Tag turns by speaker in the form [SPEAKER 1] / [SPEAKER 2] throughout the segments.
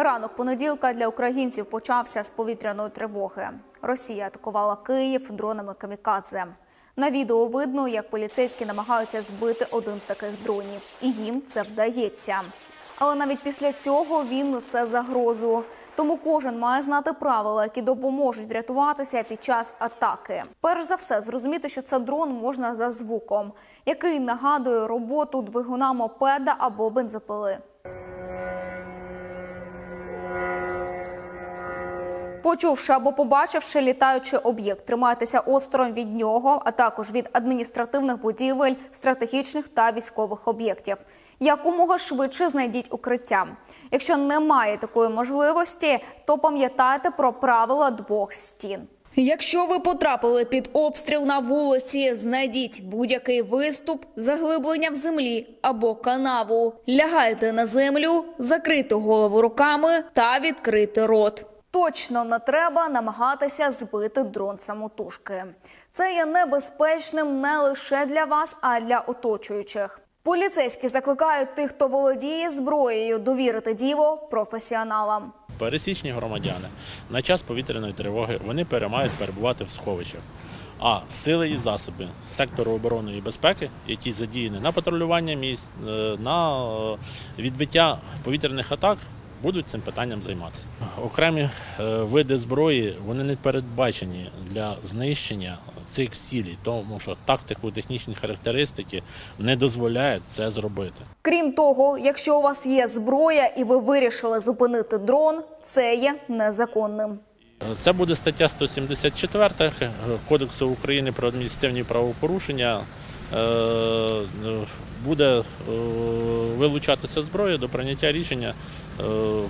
[SPEAKER 1] Ранок понеділка для українців почався з повітряної тривоги. Росія атакувала Київ дронами камікадзе. На відео видно, як поліцейські намагаються збити один з таких дронів, і їм це вдається. Але навіть після цього він несе загрозу. Тому кожен має знати правила, які допоможуть врятуватися під час атаки. Перш за все, зрозуміти, що це дрон можна за звуком, який нагадує роботу двигуна мопеда або бензопили. Почувши або побачивши літаючий об'єкт, тримайтеся осторонь від нього, а також від адміністративних будівель, стратегічних та військових об'єктів. Якомога швидше знайдіть укриття. Якщо немає такої можливості, то пам'ятайте про правила двох стін. Якщо ви потрапили під обстріл на вулиці, знайдіть будь-який виступ, заглиблення в землі або канаву. Лягайте на землю, закрийте голову руками та відкрити рот. Точно не треба намагатися збити дрон самотужки. Це є небезпечним не лише для вас, а й для оточуючих. Поліцейські закликають тих, хто володіє зброєю, довірити діло професіоналам.
[SPEAKER 2] Пересічні громадяни на час повітряної тривоги вони переймають перебувати в сховищах. А сили і засоби сектору оборони і безпеки, які задіяні на патрулювання місць, е, на е, відбиття повітряних атак, будуть цим питанням займатися. Окремі е, види зброї вони не передбачені для знищення цих цілей, тому що тактику, технічні характеристики не дозволяють це зробити.
[SPEAKER 1] Крім того, якщо у вас є зброя і ви вирішили зупинити дрон, це є незаконним.
[SPEAKER 2] Це буде стаття 174 Кодексу України про адміністративні правопорушення. Е, Буде е, вилучатися зброя до прийняття рішення е,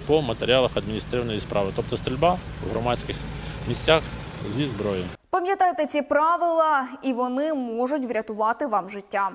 [SPEAKER 2] по матеріалах адміністративної справи, тобто стрільба в громадських місцях зі зброєю.
[SPEAKER 1] Пам'ятайте ці правила, і вони можуть врятувати вам життя.